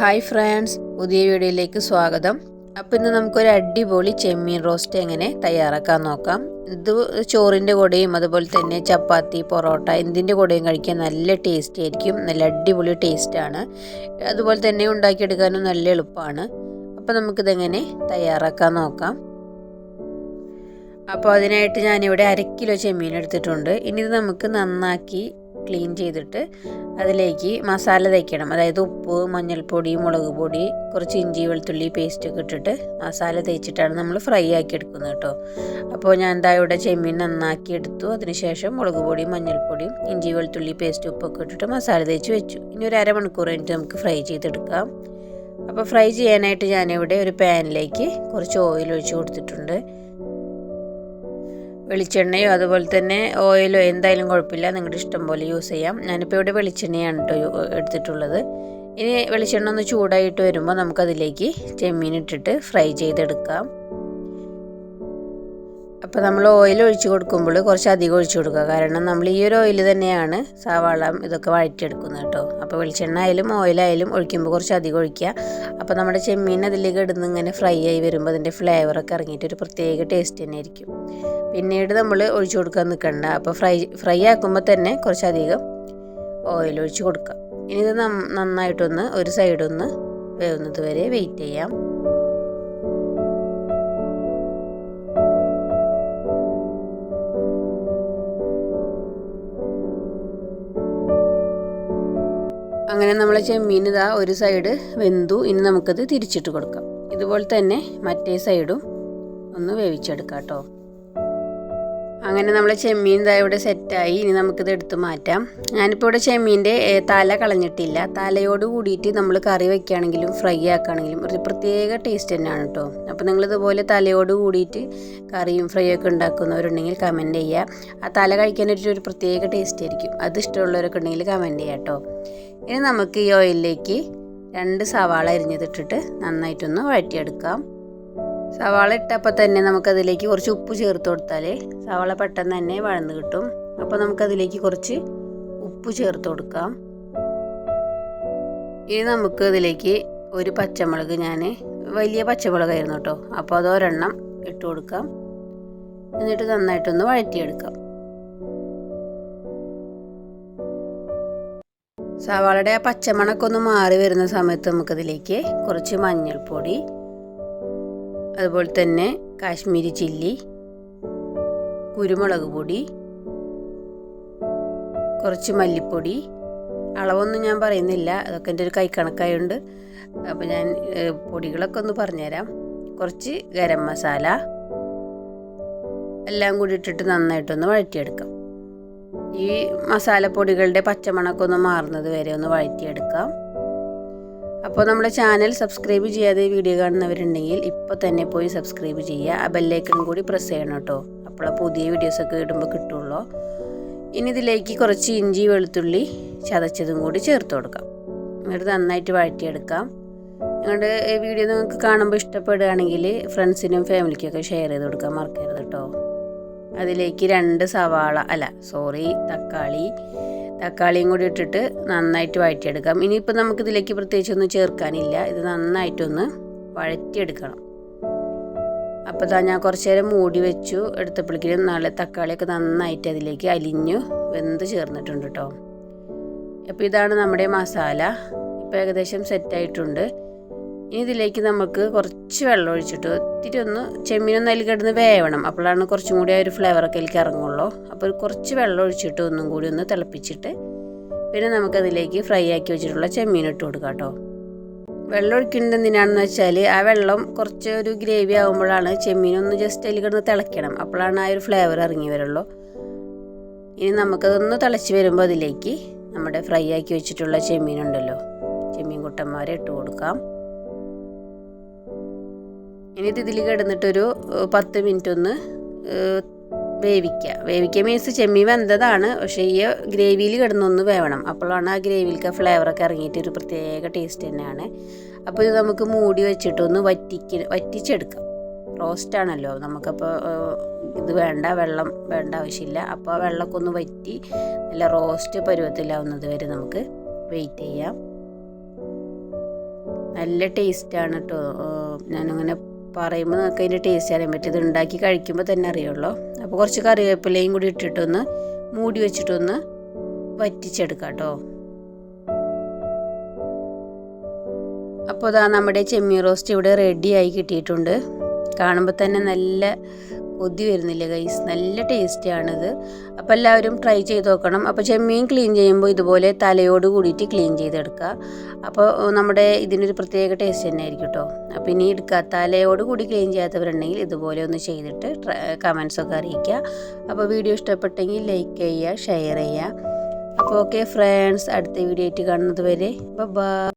Hi friends പുതിയ വീഡിയോയിലേക്ക് സ്വാഗതം. അപ്പോൾ ഇന്ന് നമുക്കൊരു അടിപൊളി ചെമ്മീൻ റോസ്റ്റ് എങ്ങനെ തയ്യാറാക്കാൻ നോക്കാം. ഇത് ചോറിന്റെ കൂടെയും അതുപോലെ തന്നെ ചപ്പാത്തി പൊറോട്ട എന്തിന്റെ കൂടെയും കഴിക്കാൻ നല്ല ടേസ്റ്റ് ആയിരിക്കും. നല്ല അടിപൊളി ടേസ്റ്റാണ് അതുപോലെ തന്നെ ഉണ്ടാക്കിയെടുക്കാനും നല്ല എളുപ്പമാണ്. അപ്പോൾ നമുക്കിതെങ്ങനെ തയ്യാറാക്കാൻ നോക്കാം. അപ്പോൾ അതിനായിട്ട് ഞാനിവിടെ അര കിലോ ചെമ്മീൻ എടുത്തിട്ടുണ്ട്. ഇനി ഇത് നമുക്ക് നന്നാക്കി ക്ലീൻ ചെയ്തിട്ട് അതിലേക്ക് മസാല തയ്ക്കണം അതായത് ഉപ്പ് മഞ്ഞൾപ്പൊടി മുളക് പൊടി കുറച്ച് ഇഞ്ചി വെളുത്തുള്ളി പേസ്റ്റൊക്കെ ഇട്ടിട്ട് മസാല തേച്ചിട്ടാണ് നമ്മൾ ഫ്രൈ ആക്കി എടുക്കുന്നത് കേട്ടോ. അപ്പോൾ ഞാൻ എന്താ ഇവിടെ ചെമ്മീൻ നന്നാക്കി എടുത്തു. അതിനുശേഷം മുളക് പൊടിയും മഞ്ഞൾപ്പൊടിയും ഇഞ്ചി വെളുത്തുള്ളി പേസ്റ്റ് ഉപ്പൊക്കെ ഇട്ടിട്ട് മസാല തേച്ച് വെച്ചു. ഇനി ഒരു അരമണിക്കൂർ കഴിഞ്ഞിട്ട് നമുക്ക് ഫ്രൈ ചെയ്തെടുക്കാം. അപ്പോൾ ഫ്രൈ ചെയ്യാനായിട്ട് ഞാനിവിടെ ഒരു പാനിലേക്ക് കുറച്ച് ഓയിൽ ഒഴിച്ച് കൊടുത്തിട്ടുണ്ട്. വെളിച്ചെണ്ണയോ അതുപോലെ തന്നെ ഓയിലോ എന്തായാലും കുഴപ്പമില്ല. നിങ്ങളുടെ ഇഷ്ടം പോലെ യൂസ് ചെയ്യാം. ഞാനിപ്പോൾ ഇവിടെ വെളിച്ചെണ്ണയാണ് കേട്ടോ എടുത്തിട്ടുള്ളത്. ഇനി വെളിച്ചെണ്ണ ഒന്ന് ചൂടായിട്ട് വരുമ്പോൾ നമുക്കതിലേക്ക് ചെമ്മീൻ ഇട്ടിട്ട് ഫ്രൈ ചെയ്തെടുക്കാം. അപ്പോൾ നമ്മൾ ഓയിൽ ഒഴിച്ച് കൊടുക്കുമ്പോൾ കുറച്ച് അധികം ഒഴിച്ച് കൊടുക്കുക. കാരണം നമ്മൾ ഈ ഒരു ഓയിൽ തന്നെയാണ് സവാള ഇതൊക്കെ വഴറ്റിയെടുക്കുന്നത് കേട്ടോ അപ്പോൾ വെളിച്ചെണ്ണ ആയാലും ഓയിലായാലും ഒഴിക്കുമ്പോൾ കുറച്ച് അധികം ഒഴിക്കുക. അപ്പോൾ നമ്മുടെ ചെമ്മീൻ അതിലേക്ക് ഇടുന്ന ഇങ്ങനെ ഫ്രൈ ആയി വരുമ്പോൾ അതിന്റെ ഫ്ലേവറൊക്കെ ഇറങ്ങിയിട്ട് ഒരു പ്രത്യേക ടേസ്റ്റ് തന്നെ ആയിരിക്കും. പിന്നീട് നമ്മൾ ഒഴിച്ചു കൊടുക്കാൻ നിൽക്കണ്ട അപ്പോൾ ഫ്രൈ ഫ്രൈ ആക്കുമ്പോൾ തന്നെ കുറച്ചധികം ഓയിൽ ഒഴിച്ച് കൊടുക്കാം. ഇനി ഇത് നന്നായിട്ടൊന്ന് ഒരു സൈഡൊന്ന് വേവുന്നത് വരെ വെയിറ്റ് ചെയ്യാം. അങ്ങനെ നമ്മൾ ചെമ്മീൻ ഇതാ ഒരു സൈഡ് വെന്തു. ഇനി നമുക്കത് തിരിച്ചിട്ട് കൊടുക്കാം. ഇതുപോലെ തന്നെ മറ്റേ സൈഡും ഒന്ന് വേവിച്ചെടുക്കാം കേട്ടോ അങ്ങനെ നമ്മൾ ചെമ്മീൻ ഇതാ ഇവിടെ സെറ്റായി. ഇനി നമുക്കിത് എടുത്തു മാറ്റാം. ഞാനിപ്പോൾ ഇവിടെ ചെമ്മീന്റെ തല കളഞ്ഞിട്ടില്ല. തലയോട് കൂടിയിട്ട് നമ്മൾ കറി വയ്ക്കുകയാണെങ്കിലും ഫ്രൈ ആക്കുകയാണെങ്കിലും ഒരു പ്രത്യേക ടേസ്റ്റ് തന്നെയാണ് കേട്ടോ അപ്പോൾ നിങ്ങൾ ഇതുപോലെ തലയോട് കൂടിയിട്ട് കറിയും ഫ്രൈ ഒക്കെ ഉണ്ടാക്കുന്നവരുണ്ടെങ്കിൽ കമന്റ് ചെയ്യുക ആ തല കഴിക്കാനൊരു ഒരു പ്രത്യേക ടേസ്റ്റ് ആയിരിക്കും. അത് ഇഷ്ടമുള്ളവരൊക്കെ ഉണ്ടെങ്കിൽ കമന്റ് ചെയ്യാം കേട്ടോ ഇനി നമുക്ക് ഈ ഓയിലിലേക്ക് രണ്ട് സവാള അരിഞ്ഞതിട്ടിട്ട് നന്നായിട്ടൊന്ന് വഴറ്റിയെടുക്കാം. സവാള ഇട്ടപ്പോൾ തന്നെ നമുക്കതിലേക്ക് കുറച്ച് ഉപ്പ് ചേർത്ത് കൊടുത്താൽ സവാള പെട്ടെന്ന് തന്നെ വഴന്ന് കിട്ടും. അപ്പോൾ നമുക്കതിലേക്ക് കുറച്ച് ഉപ്പ് ചേർത്ത് കൊടുക്കാം. ഇനി നമുക്ക് ഇതിലേക്ക് ഒരു പച്ചമുളക് ഞാൻ വലിയ പച്ചമുളകായിരുന്നു കേട്ടോ. അപ്പോൾ അത് ഒരെണ്ണം ഇട്ട് കൊടുക്കാം. എന്നിട്ട് നന്നായിട്ടൊന്ന് വഴറ്റിയെടുക്കാം. സവാളയുടെ ആ പച്ചമണക്കൊന്ന് മാറി വരുന്ന സമയത്ത് നമുക്കതിലേക്ക് കുറച്ച് മഞ്ഞൾപ്പൊടി അതുപോലെ തന്നെ കാശ്മീരി ചില്ലി കുരുമുളക് പൊടി കുറച്ച് മല്ലിപ്പൊടി. അളവൊന്നും ഞാൻ പറയുന്നില്ല. അതൊക്കെ എന്റെ ഒരു കൈക്കണക്കായുണ്ട് അപ്പോൾ ഞാൻ പൊടികളൊക്കെ ഒന്ന് പറഞ്ഞുതരാം. കുറച്ച് ഗരം മസാല. എല്ലാം കൂടി ഇട്ടിട്ട് നന്നായിട്ടൊന്ന് വഴറ്റിയെടുക്കാം. ഈ മസാലപ്പൊടികളുടെ പച്ചമണക്കൊന്ന് മാറുന്നത് വരെ ഒന്ന് വഴറ്റിയെടുക്കാം. അപ്പോൾ നമ്മുടെ ചാനൽ സബ്സ്ക്രൈബ് ചെയ്യാതെ വീഡിയോ കാണുന്നവരുണ്ടെങ്കിൽ ഇപ്പോൾ തന്നെ പോയി സബ്സ്ക്രൈബ് ചെയ്യുക. ആ ബെല്ലൈക്കൺ കൂടി പ്രസ് ചെയ്യണം കേട്ടോ. അപ്പോൾ പുതിയ വീഡിയോസൊക്കെ ഇടുമ്പോൾ കിട്ടുള്ളൂ. ഇനി ഇതിലേക്ക് കുറച്ച് ഇഞ്ചി വെളുത്തുള്ളി ചതച്ചതും കൂടി ചേർത്ത് കൊടുക്കാം. എന്നിട്ട് നന്നായിട്ട് വഴറ്റിയെടുക്കാം. നിങ്ങളുടെ വീഡിയോ നിങ്ങൾക്ക് കാണുമ്പോൾ ഇഷ്ടപ്പെടുകയാണെങ്കിൽ ഫ്രണ്ട്സിനും ഫാമിലിക്കൊക്കെ ഷെയർ ചെയ്ത് കൊടുക്കാൻ മറക്കരുത് കേട്ടോ. അതിലേക്ക് രണ്ട് സവാള അല്ല സോറി തക്കാളി തക്കാളിയും കൂടി ഇട്ടിട്ട് നന്നായിട്ട് വഴറ്റിയെടുക്കാം. ഇനിയിപ്പോൾ നമുക്കിതിലേക്ക് പ്രത്യേകിച്ചൊന്നും ചേർക്കാനില്ല. ഇത് നന്നായിട്ടൊന്ന് വഴറ്റിയെടുക്കണം. അപ്പോൾ ഞാൻ കുറച്ച് നേരം മൂടി വെച്ചു. എടുത്തപ്പോഴേക്കും നല്ല തക്കാളിയൊക്കെ നന്നായിട്ട് അതിലേക്ക് അലിഞ്ഞു വെന്ത് ചേർന്നിട്ടുണ്ട് കേട്ടോ അപ്പോൾ ഇതാണ് നമ്മുടെ മസാല. ഇപ്പോൾ ഏകദേശം സെറ്റായിട്ടുണ്ട് ഇതിലേക്ക് നമുക്ക് കുറച്ച് വെള്ളം ഒഴിച്ചിട്ട് ഒത്തിരി ഒന്ന് ചെമ്മീനൊന്നും അതിൽ കിടന്ന് വേവണം. അപ്പോഴാണ് കുറച്ചും കൂടി ആ ഒരു ഫ്ലേവറൊക്കെ അതിലേക്ക് ഇറങ്ങുള്ളൂ. അപ്പോൾ കുറച്ച് വെള്ളം ഒഴിച്ചിട്ട് ഒന്നും കൂടി ഒന്ന് തിളപ്പിച്ചിട്ട് പിന്നെ നമുക്കതിലേക്ക് ഫ്രൈ ആക്കി വെച്ചിട്ടുള്ള ചെമ്മീൻ ഇട്ട് കൊടുക്കാം കേട്ടോ. വെള്ളം ഒഴിക്കുന്നത് എന്തിനാണെന്ന് വെച്ചാൽ ആ വെള്ളം കുറച്ച് ഒരു ഗ്രേവി ആകുമ്പോഴാണ് ചെമ്മീൻ ഒന്ന് ജസ്റ്റ് അതിൽ കിടന്ന് തിളയ്ക്കണം. അപ്പോഴാണ് ആ ഒരു ഫ്ലേവർ ഇറങ്ങി വരുള്ളൂ. ഇനി നമുക്കതൊന്ന് തിളച്ച് വരുമ്പോൾ അതിലേക്ക് നമ്മുടെ ഫ്രൈ ആക്കി വെച്ചിട്ടുള്ള ചെമ്മീൻ ഉണ്ടല്ലോ. ചെമ്മീൻ കുട്ടന്മാരെ ഇട്ട് കൊടുക്കാം. ഇനി ഇത് ഇതിൽ കിടന്നിട്ടൊരു പത്ത് മിനിറ്റ് ഒന്ന് വേവിക്കുക വേവിക്കുക മീൻസ് ചെമ്മീൻ വെന്തതാണ്. പക്ഷേ ഈ ഗ്രേവിയിൽ കിടന്നൊന്ന് വേവണം. അപ്പോഴാണ് ആ ഗ്രേവിയിലേക്ക് ഫ്ലേവറൊക്കെ ഇറങ്ങിയിട്ട് ഒരു പ്രത്യേക ടേസ്റ്റ് തന്നെയാണ്. അപ്പോൾ ഇത് നമുക്ക് മൂടി വെച്ചിട്ടൊന്ന് വറ്റിക്ക് വറ്റിച്ചെടുക്കാം. റോസ്റ്റാണല്ലോ നമുക്കപ്പോൾ ഇത് വേണ്ട വെള്ളം വേണ്ട ആവശ്യമില്ല. അപ്പോൾ ആ വെള്ളമൊക്കെ ഒന്ന് വറ്റി നല്ല റോസ്റ്റ് പരുവത്തിലാവുന്നത് വരെ നമുക്ക് വെയിറ്റ് ചെയ്യാം. നല്ല ടേസ്റ്റാണ് കേട്ടോ ഞാനങ്ങനെ പറയുമ്പോൾ നമുക്ക് അതിന്റെ ടേസ്റ്റ് അറിയാൻ പറ്റും. ഇത് ഉണ്ടാക്കി കഴിക്കുമ്പോൾ തന്നെ അറിയുള്ളൂ. അപ്പോൾ കുറച്ച് കറിവേപ്പിലയും കൂടി ഇട്ടിട്ടൊന്ന് മൂടി വെച്ചിട്ടൊന്ന് വറ്റിച്ചെടുക്കാം കേട്ടോ. അപ്പോൾ ഇതാ നമ്മുടെ ചെമ്മീൻ റോസ്റ്റ് ഇവിടെ റെഡിയായി കിട്ടിയിട്ടുണ്ട്. കാണുമ്പോൾ തന്നെ നല്ല കൊതി വരുന്നില്ല ഗൈസ് നല്ല ടേസ്റ്റിയാണിത് അപ്പോൾ എല്ലാവരും ട്രൈ ചെയ്ത് നോക്കണം. അപ്പോൾ ചെമ്മീൻ ക്ലീൻ ചെയ്യുമ്പോൾ ഇതുപോലെ തലയോട് കൂടിയിട്ട് ക്ലീൻ ചെയ്തെടുക്കുക. അപ്പോൾ നമ്മുടെ ഇതിനൊരു പ്രത്യേക ടേസ്റ്റ് തന്നെ ആയിരിക്കും കേട്ടോ അപ്പോൾ ഇനി എടുക്കുക. തലയോട് കൂടി ക്ലീൻ ചെയ്യാത്തവരുണ്ടെങ്കിൽ ഇതുപോലെ ഒന്ന് ചെയ്തിട്ട് കമൻസൊക്കെ അറിയിക്കുക. അപ്പോൾ വീഡിയോ ഇഷ്ടപ്പെട്ടെങ്കിൽ ലൈക്ക് ചെയ്യുക ഷെയർ ചെയ്യുക. അപ്പോൾ ഓക്കെ ഫ്രണ്ട്സ് അടുത്ത വീഡിയോ ആയിട്ട് കാണുന്നത് വരെ. ബൈ